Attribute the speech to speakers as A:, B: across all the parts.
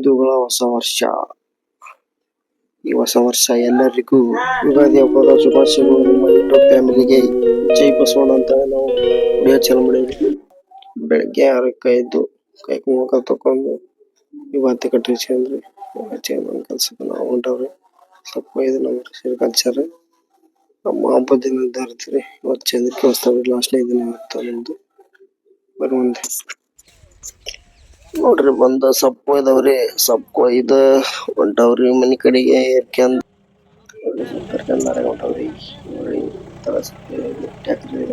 A: ಹಿಂದೂಗಳ ಹೊಸ ವರ್ಷ. ಈ ಹೊಸ ವರ್ಷ ಎಲ್ಲರಿಗೂ ಯುಗಾದಿ ಹಬ್ಬದ ಶುಭಾಶಯಗಳು. ನಿಮ್ಮ ಯೂಟ್ಯೂಬ್ ಫ್ಯಾಮಿಲಿಗೆ ಜೈ ಬಸವಣ್ಣ ಅಂತ ನಾವು ವಿಡಿಯೋ ಮಾಡಿದ್ವಿ ಬೆಳಗ್ಗೆ ಆರಕ್ಕೆ ಎದ್ದು ಕೈ ಮುಖ ತಕೊಂಡು ಯುಗಾದಿ ಕಟ್ಟಿಸ್ಕೊಂಡ್ರಿ ನಮ್ಮ ಕೆಲ್ಸಕ್ಕೆ ನಾವು ಹೊಂಟವ್ರಿ. ಸ್ವಲ್ಪ ಇದು ನಮ್ಮ ಕಲ್ಚರ್ ನಮ್ಮ ಹಬ್ಬದ ದಿನ ಇರ್ತೀರಿ ಇವತ್ತು ಚಂದ್ರಕ್ಕೆ ಲಾಸ್ಟ್ ಲಾಸ್ಟ್ನೇ ದಿನ ಇವತ್ತು ನಮ್ದು. ಬರೀ ಒಂದು ನೋಡ್ರಿ ಬಂದ ಸೊಪ್ಪು ಇದಾವ್ರಿ. ಸೊಪ್ಪು ಇದ ಹೊಂಟವ್ರಿ ಮನಿ ಕಡೆಗೆ ಏರ್ಕ್ಯಂದ್ ಕರ್ಕೊಂಡ್ ಹೊಂಟವ್ರಿ. ನೋಡ್ರಿ ತರ ಸೊಪ್ಪು ಹಾಕ್ರಿ.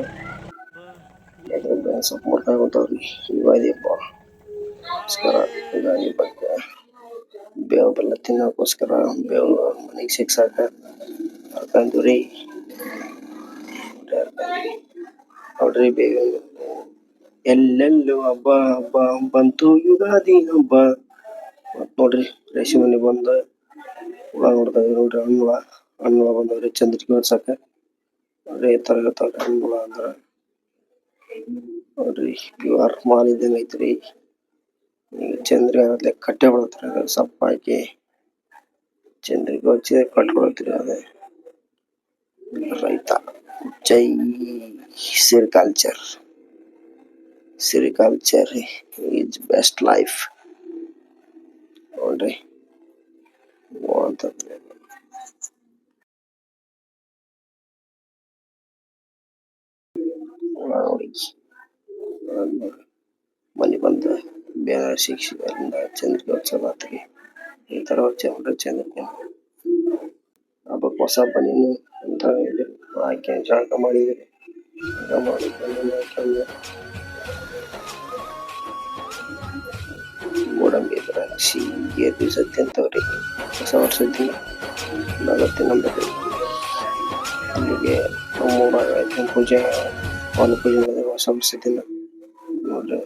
A: ಸೊಪ್ಪು ಮುರ್ಕೊಂಡ್ ಹೊಂಟವ್ರಿ. ಯುಗಾದಿ ಬಾ ಗೋಸ್ಕರ ಯುಗಾದಿ ಬಗ್ಗೆ ಬೇವು ಬೆಲ್ಲ ತಿನ್ನೋಕೋಸ್ಕರ ಬೇವು ಮನೆಗೆ ಸಿಕ್ಸಾಕ ಹರ್ಕೊಂಡ್ರಿ ನೋಡ್ರಿ ಬೇವಿನ ಎಲ್ಲೆಲ್ಲೂ ಹಬ್ಬ ಹಬ್ಬ, ಬಂತು, ಯುಗಾದಿ ಹಬ್ಬ. ಮತ್ ನೋಡ್ರಿ ರೇಷನ್ ಮನೆ ಬಂದ ಹುಳ ನೋಡ್ತಾವ್ರಿ ನೋಡ್ರಿ ಹಣ್ಣುಳ ಹಣ್ಣುಳ ಬಂದವ್ರಿ ಚಂದ್ರಿಕೆ ಹೊಡ್ಸಕ ನೋಡ್ರಿ ಈ ತರ ಇರ್ತಾವ್ರಿ ಅಂದ್ರ. ನೋಡ್ರಿ ಪ್ಯೂರ್ ಮಾಲ್ ಇದ್ದಂಗ ಐತ್ರಿ. ಚಂದ್ರಿ ಆಗತ್ಲೆ ಕಟ್ಟೆ ಹೊಡತ್ರಿ ಅದ ಸಪ್ಪ ಹಾಕಿ ಚಂದ್ರಿಕೆ ಹಚ್ಚಿ ಕಟ್ಕೊಳತ್ರಿ ಅದ. ರೈತ, ಜೈ sericulture sericulture is best life ನೋಡ್ರಿ ಅಂತಂದ್ರೆ ನೋಡಿ ಮನೆ ಬಂದು ಬೇರೆ ಶಿಕ್ಷೆ ಅಲ್ಲಿಂದ ಚಂದ್ರಿಕೆ ಉತ್ಸವ ಆತ್ರಿ ಈ ತರ ಚಂದ್ರ ಚಂದ್ರಿಕೆ ಹಬ್ಬಕ್ಕೆ ಹೊಸ ಬನೀನು ಅಂತ ಹೇಳಿ ಆಕೆ ಜಳಕ ಮಾಡಿದ್ರಿ ಜಳಕ ಮಾಡಿ ಗೇರ್ಬಿ ಸತ್ಯ ಅಂತವ್ರಿ ಹೊಸ ವರ್ಷದ ದಿನ ನಲವತ್ತಿ ನಂಬರ್ರಿ ಅಲ್ಲಿಗೆ ಮೂರು ಪೂಜೆ ಅವನ ಪೂಜೆ ಮಾಡಿದ್ರೆ ಹೊಸ ವರ್ಷದ ದಿನ. ನೋಡ್ರಿ.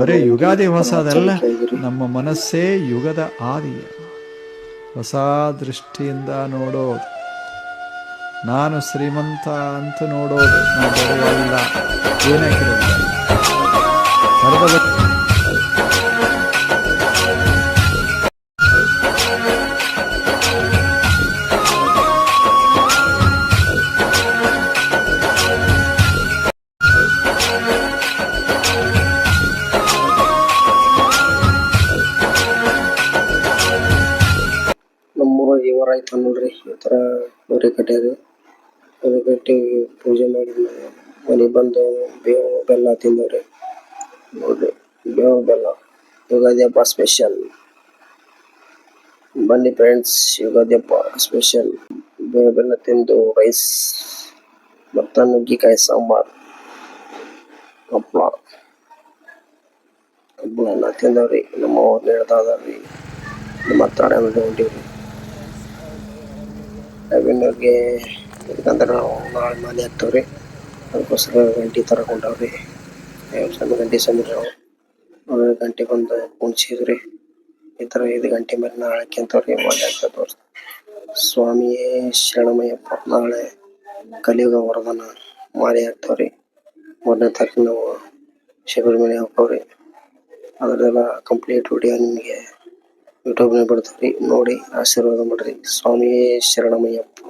B: ಬರೀ ಯುಗಾದಿ ಹೊಸದಲ್ಲ
A: ಅದಲ್ಲ
B: ನಮ್ಮ ಮನಸ್ಸೇ ಯುಗದ ಆದಿಯ ಹೊಸ ದೃಷ್ಟಿಯಿಂದ ನೋಡೋದು. ನಾನು ಶ್ರೀಮಂತ ಅಂತ ನೋಡೋದು. ನಾನು ಬರುವಲ್ಲ ಏನಾಗಿರೋದು
A: ಐತ ಆಯ್ತು ನೋಡ್ರಿ ಈ ತರ ಮರಿ ಕಟ್ಯಾರಿ ಮರಿ ಕಟ್ಟಿ ಪೂಜೆ ಮಾಡಿ ಮನೆಗೆ ಬಂದು ಬೇವು ಬೆಲ್ಲ ತಿಂದವ್ರಿ. ನೋಡ್ರಿ ಬೇವು ಬೆಲ್ಲ. ಯುಗಾದಿ ಹಬ್ಬ ಸ್ಪೆಷಲ್ ಬನ್ನಿ ಫ್ರೆಂಡ್ಸ್ ಯುಗಾದಿ ಹಬ್ಬ ಸ್ಪೆಷಲ್ ಬೇವು ಬೆಲ್ಲ ತಿಂದು ರೈಸ್ ಮತ್ತ ನುಗ್ಗಿಕಾಯಿ ಸಾಂಬಾರ್. ಹಪ್ಪಳ ಎಲ್ಲ ತಿಂದವ್ರಿ. ನಮ್ಮ ಅವ್ರನ್ನ ಹೇಳ್ತಾ ಇದಾವ್ರಿ ನಮ್ಮ ಹತ್ರ ಹೊಂಟಿವ್ರಿ ಅವಿನವ್ರಿಗೆ ಯಾಕಂದ್ರೆ ನಾವು ನಾಳೆ ಮಾಲೆ ಹಾಕ್ತೇವ್ರಿ ಅದಕ್ಕೋಸ್ಕರ ಗಂಟೆ ತರಕೊಂಡವ್ರಿ. ಸಣ್ಣ ಗಂಟೆ ಅವ್ರ. ಗಂಟೆ ಬಂದು ಕುಣ್ಸಿದ್ರಿ ಈ ಥರ ಐದು ಗಂಟೆ ಮೇಲೆ ನಾಳೆ ಹಾಕ್ಯಂತವ್ರಿ ಮಾಲೆ ಹಾಕ್ತವ್ರಿ ಸ್ವಾಮಿಯೇ ಶರಣಮಯ್ಯಪ್ಪ, ನಾಳೆ ಕಲಿಯುಗ ವರದಾನ ಮಾಲೆ ಹಾಕ್ತವ್ರಿ. ಮೂರನೇ ತಾರೀಕು ನಾವು ಶಬರಿಮಲೆ ಹೋಗ್ತವ್ರಿ. ಅದರದೆಲ್ಲ ಕಂಪ್ಲೀಟ್ ವಿಡಿಯೋ ನಿಮಗೆ ಯೂಟ್ಯೂಬ್ನಾಗ ಬಿಡ್ತಾವ್ರಿ ನೋಡಿ ಆಶೀರ್ವಾದ ಮಾಡ್ರಿ. ಸ್ವಾಮಿಯೇ ಶರಣಮಯ್ಯಪ್ಪ.